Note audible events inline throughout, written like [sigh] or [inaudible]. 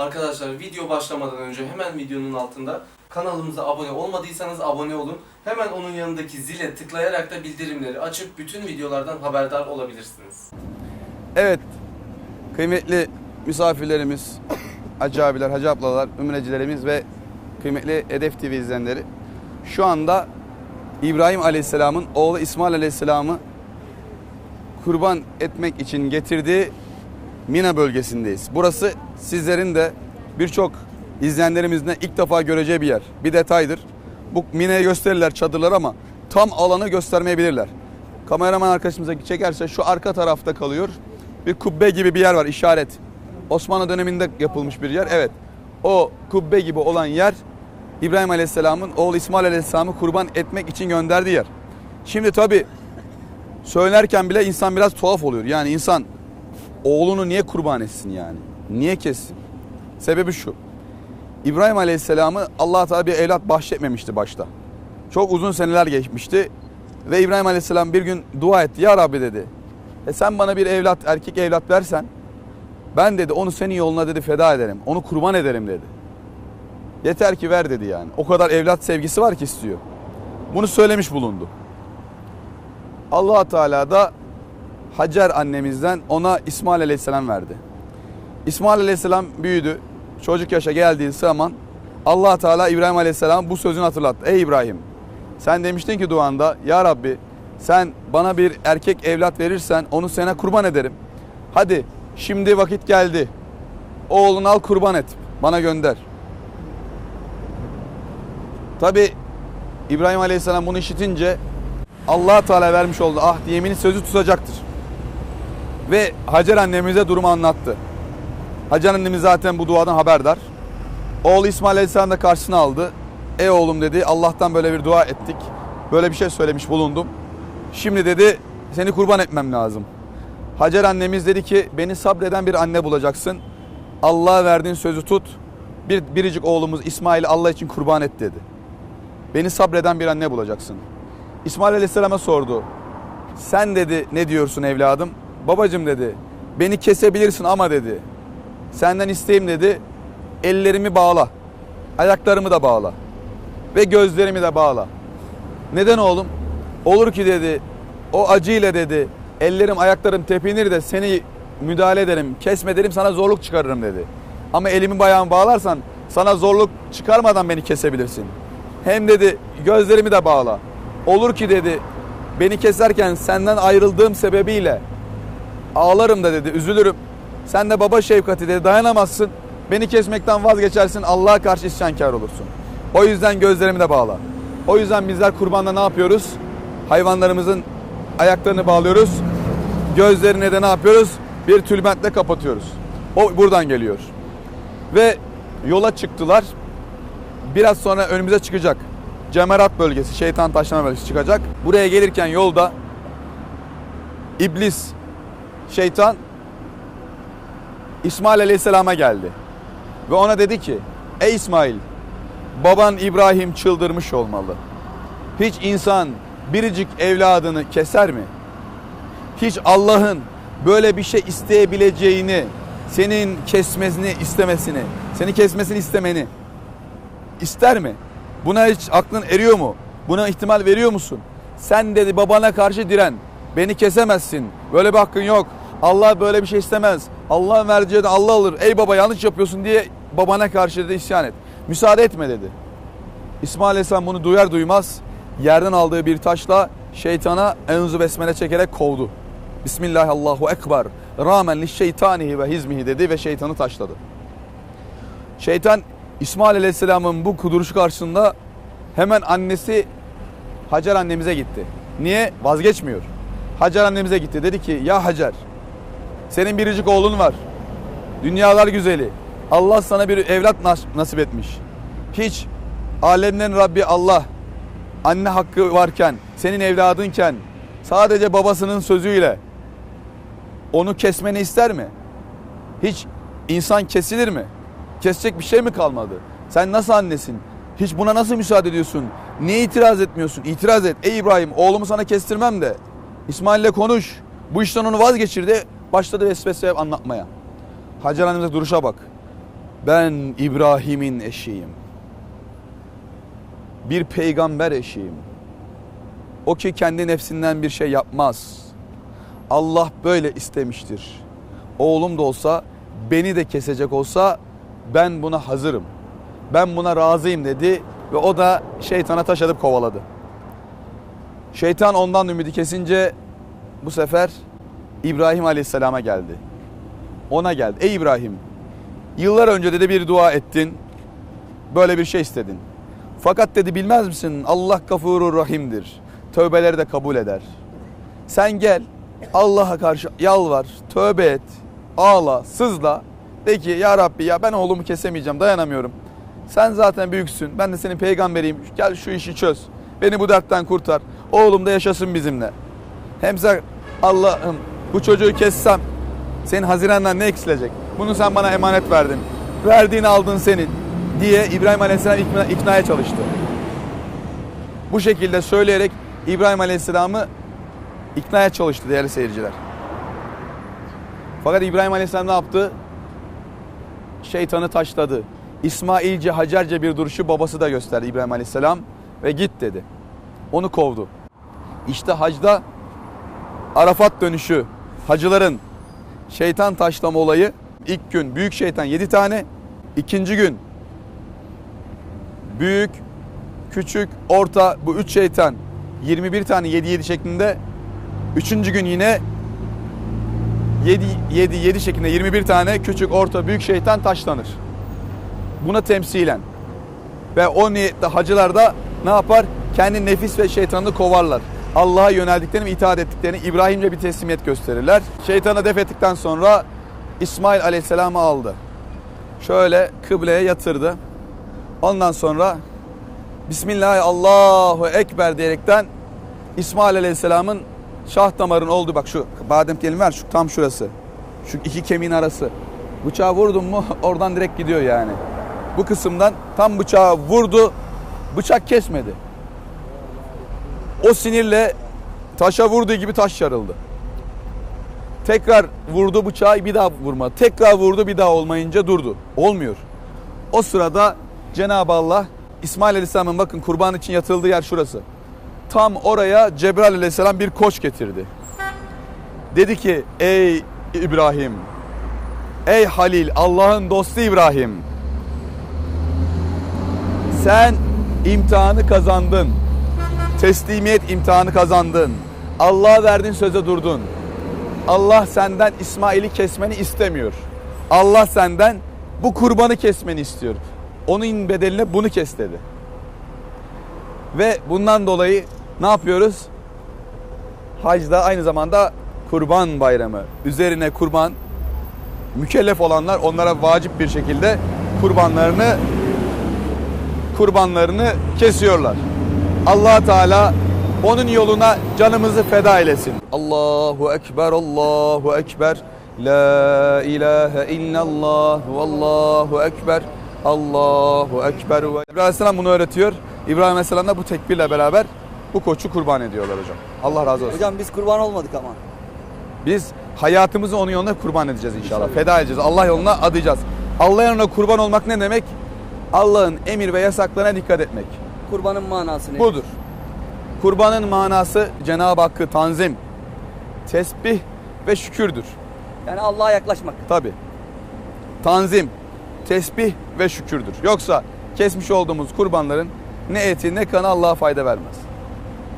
Arkadaşlar video başlamadan önce hemen videonun altında kanalımıza abone olmadıysanız abone olun. Hemen onun yanındaki zile tıklayarak da bildirimleri açıp bütün videolardan haberdar olabilirsiniz. Evet, kıymetli misafirlerimiz, hacı abiler, hacı ablalar, ümrecilerimiz ve kıymetli Hedef TV izleyenleri. Şu anda İbrahim Aleyhisselam'ın oğlu İsmail Aleyhisselam'ı kurban etmek için getirdiği Mina bölgesindeyiz. Burası sizlerin de birçok izleyenlerimizin de ilk defa göreceği bir yer. Bir detaydır. Bu Mina'yı gösterirler çadırlar ama tam alanı göstermeyebilirler. Kameraman arkadaşımıza çekerse şu arka tarafta kalıyor. Bir kubbe gibi bir yer var işaret. Osmanlı döneminde yapılmış bir yer. Evet. O kubbe gibi olan yer İbrahim Aleyhisselam'ın oğlu İsmail Aleyhisselam'ı kurban etmek için gönderdiği yer. Şimdi tabi söylerken bile insan biraz tuhaf oluyor. Yani insan oğlunu niye kurban etsin yani? Niye kessin? Sebebi şu. İbrahim Aleyhisselam'ı Allah Teala bir evlat bahşetmemişti başta. Çok uzun seneler geçmişti ve İbrahim Aleyhisselam bir gün dua etti. Ya Rabbi dedi. E sen bana bir evlat, erkek evlat versen ben dedi onu senin yoluna dedi feda ederim. Onu kurban ederim dedi. Yeter ki ver dedi yani. O kadar evlat sevgisi var ki istiyor. Bunu söylemiş bulundu. Allah Teala da Hacer annemizden ona İsmail Aleyhisselam verdi. İsmail Aleyhisselam büyüdü. Çocuk yaşa geldiği zaman Allah Teala İbrahim Aleyhisselam bu sözünü hatırlattı. Ey İbrahim sen demiştin ki duanda ya Rabbi sen bana bir erkek evlat verirsen onu sana kurban ederim. Hadi şimdi vakit geldi. Oğlunu al kurban et. Bana gönder. Tabi İbrahim Aleyhisselam bunu işitince allah Teala vermiş olduğu ahd yemini sözü tutacaktır. Ve Hacer annemize durumu anlattı. Hacer annemiz zaten bu duadan haberdar. Oğlu İsmail Aleyhisselam da karşısına aldı. Ey oğlum dedi Allah'tan böyle bir dua ettik. Böyle bir şey söylemiş bulundum. Şimdi dedi seni kurban etmem lazım. Hacer annemiz dedi ki beni sabreden bir anne bulacaksın. Allah'a verdiğin sözü tut. Bir biricik oğlumuz İsmail'i Allah için kurban et dedi. Beni sabreden bir anne bulacaksın. İsmail Aleyhisselam'a sordu. Sen dedi ne diyorsun evladım? Babacım dedi. Beni kesebilirsin ama dedi. Senden isteğim dedi. Ellerimi bağla. Ayaklarımı da bağla. Ve gözlerimi de bağla. Neden oğlum? Olur ki dedi. O acıyla dedi. Ellerim ayaklarım tepinir de seni müdahale ederim. Kesme derim sana zorluk çıkarırım dedi. Ama elimi bayağımı bağlarsan sana zorluk çıkarmadan beni kesebilirsin. Hem dedi gözlerimi de bağla. Olur ki dedi beni keserken senden ayrıldığım sebebiyle ağlarım da dedi üzülürüm. Sen de baba şefkati dedi dayanamazsın. Beni kesmekten vazgeçersin Allah'a karşı isyankar olursun. O yüzden gözlerimi de bağla. O yüzden bizler kurbanda ne yapıyoruz? Hayvanlarımızın ayaklarını bağlıyoruz. Gözlerine de ne yapıyoruz? Bir tülbentle kapatıyoruz. O buradan geliyor. Ve yola çıktılar. Biraz sonra önümüze çıkacak. Cemerat bölgesi, şeytan taşlama bölgesi çıkacak. Buraya gelirken yolda iblis, şeytan İsmail Aleyhisselam'a geldi. Ve ona dedi ki, ey İsmail, baban İbrahim çıldırmış olmalı. Hiç insan biricik evladını keser mi? Hiç Allah'ın böyle bir şey isteyebileceğini, senin kesmesini istemesini, seni kesmesini istemeni ister mi? Buna hiç aklın eriyor mu? Buna ihtimal veriyor musun? Sen dedi babana karşı diren. Beni kesemezsin. Böyle bir hakkın yok. Allah böyle bir şey istemez. Allah'ın vereceği de Allah alır. Ey baba yanlış yapıyorsun diye babana karşı dedi isyan et. Müsaade etme dedi. İsmail Aleyhisselam bunu duyar duymaz yerden aldığı bir taşla şeytana enzu besmele çekerek kovdu. Bismillahirrahmanirrahim. Ekber. Rağmen li şeytanihi ve hizmihi dedi ve şeytanı taşladı. Şeytan İsmail Aleyhisselam'ın bu kuduruşu karşısında hemen annesi Hacer annemize gitti. Niye? Vazgeçmiyor. Hacer annemize gitti. Dedi ki ya Hacer senin biricik oğlun var. Dünyalar güzeli. Allah sana bir evlat nas- nasip etmiş. Hiç alemlerin Rabbi Allah anne hakkı varken, senin evladınken sadece babasının sözüyle onu kesmeni ister mi? Hiç insan kesilir mi? Kesecek bir şey mi kalmadı? Sen nasıl annesin? Hiç buna nasıl müsaade ediyorsun? Niye itiraz etmiyorsun? İtiraz et. Ey İbrahim oğlumu sana kestirmem de. İsmail'le konuş. Bu işten onu vazgeçirdi. Başladı vesvese anlatmaya. Hacer annemize duruşa bak. Ben İbrahim'in eşiyim. Bir peygamber eşiyim. O ki kendi nefsinden bir şey yapmaz. Allah böyle istemiştir. Oğlum da olsa beni de kesecek olsa ben buna hazırım. Ben buna razıyım dedi ve o da şeytana taş atıp kovaladı. Şeytan ondan ümidi kesince bu sefer İbrahim Aleyhisselam'a geldi. Ona geldi. Ey İbrahim, yıllar önce dedi bir dua ettin. Böyle bir şey istedin. Fakat dedi bilmez misin Allah gafurur rahimdir. Tövbeleri de kabul eder. Sen gel Allah'a karşı yalvar, tövbe et, ağla, sızla. De ki ya Rabbi ya ben oğlumu kesemeyeceğim dayanamıyorum. Sen zaten büyüksün. Ben de senin peygamberiyim. Gel şu işi çöz. Beni bu dertten kurtar. Oğlum da yaşasın bizimle. Hem sen Allah'ım bu çocuğu kessem senin hazinenden ne eksilecek? Bunu sen bana emanet verdin. Verdiğini aldın senin diye İbrahim Aleyhisselam ikna, iknaya çalıştı. Bu şekilde söyleyerek İbrahim Aleyhisselam'ı iknaya çalıştı değerli seyirciler. Fakat İbrahim Aleyhisselam ne yaptı? Şeytanı taşladı. İsmailce, Hacerce bir duruşu babası da gösterdi İbrahim Aleyhisselam ve git dedi. Onu kovdu. İşte hacda Arafat dönüşü, hacıların şeytan taşlama olayı ilk gün büyük şeytan 7 tane, ikinci gün büyük, küçük, orta bu 3 şeytan 21 tane 7 7 şeklinde. Üçüncü gün yine 7 7 7 şeklinde 21 tane küçük, orta, büyük şeytan taşlanır. Buna temsilen. Ve o niyetle hacılar da ne yapar? Kendi nefis ve şeytanını kovarlar. Allah'a yöneldiklerini ve itaat ettiklerini İbrahimce bir teslimiyet gösterirler. Şeytanı def ettikten sonra İsmail Aleyhisselam'ı aldı. Şöyle kıbleye yatırdı. Ondan sonra Bismillah Allahu Ekber diyerekten İsmail Aleyhisselam'ın şah damarın olduğu bak şu badem telin var şu tam şurası. Şu iki kemiğin arası. Bıçağı vurdun mu [laughs] oradan direkt gidiyor yani. Bu kısımdan tam bıçağı vurdu. Bıçak kesmedi. O sinirle taşa vurduğu gibi taş yarıldı. Tekrar vurdu bıçağı bir daha vurma. Tekrar vurdu bir daha olmayınca durdu. Olmuyor. O sırada Cenab-ı Allah İsmail Aleyhisselam'ın bakın kurban için yatıldığı yer şurası. Tam oraya Cebrail Aleyhisselam bir koç getirdi. Dedi ki ey İbrahim, ey Halil, Allah'ın dostu İbrahim. Sen imtihanı kazandın. Teslimiyet imtihanı kazandın. Allah'a verdiğin söze durdun. Allah senden İsmail'i kesmeni istemiyor. Allah senden bu kurbanı kesmeni istiyor. Onun bedeline bunu kes dedi. Ve bundan dolayı ne yapıyoruz? Hacda aynı zamanda kurban bayramı. Üzerine kurban mükellef olanlar onlara vacip bir şekilde kurbanlarını kurbanlarını kesiyorlar. Allah Teala onun yoluna canımızı feda eylesin. Allahu ekber, Allahu ekber. La ilahe illallah, vallahu ekber. Allahu ekber. İbrahim Aleyhisselam bunu öğretiyor. İbrahim Aleyhisselam da bu tekbirle beraber bu koçu kurban ediyorlar hocam. Allah razı olsun. Hocam biz kurban olmadık ama. Biz hayatımızı onun yoluna kurban edeceğiz inşallah. Feda edeceğiz. Allah yoluna adayacağız. Allah yoluna kurban olmak ne demek? Allah'ın emir ve yasaklarına dikkat etmek. Kurbanın manası ne? Budur. Kurbanın manası Cenab-ı Hakk'ı tanzim, tesbih ve şükürdür. Yani Allah'a yaklaşmak. Tabi. Tanzim, tesbih ve şükürdür. Yoksa kesmiş olduğumuz kurbanların ne eti ne kanı Allah'a fayda vermez.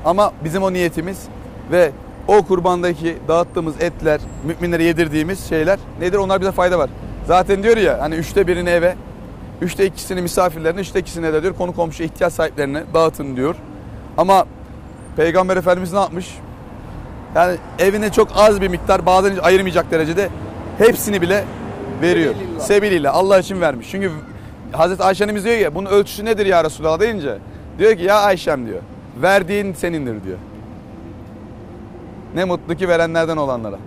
Ama bizim o niyetimiz ve o kurbandaki dağıttığımız etler, müminlere yedirdiğimiz şeyler nedir? Onlar bize fayda var. Zaten diyor ya hani üçte birini eve, üçte ikisini misafirlerine, üçte ikisini de diyor konu komşu ihtiyaç sahiplerine dağıtın diyor. Ama Peygamber Efendimiz ne yapmış? Yani evine çok az bir miktar bazen ayırmayacak derecede hepsini bile veriyor. Sebilillah. Allah için vermiş. Çünkü Hazreti Ayşe annemiz diyor ya bunun ölçüsü nedir ya Resulallah deyince diyor ki ya Ayşem diyor verdiğin senindir diyor. Ne mutlu ki verenlerden olanlara.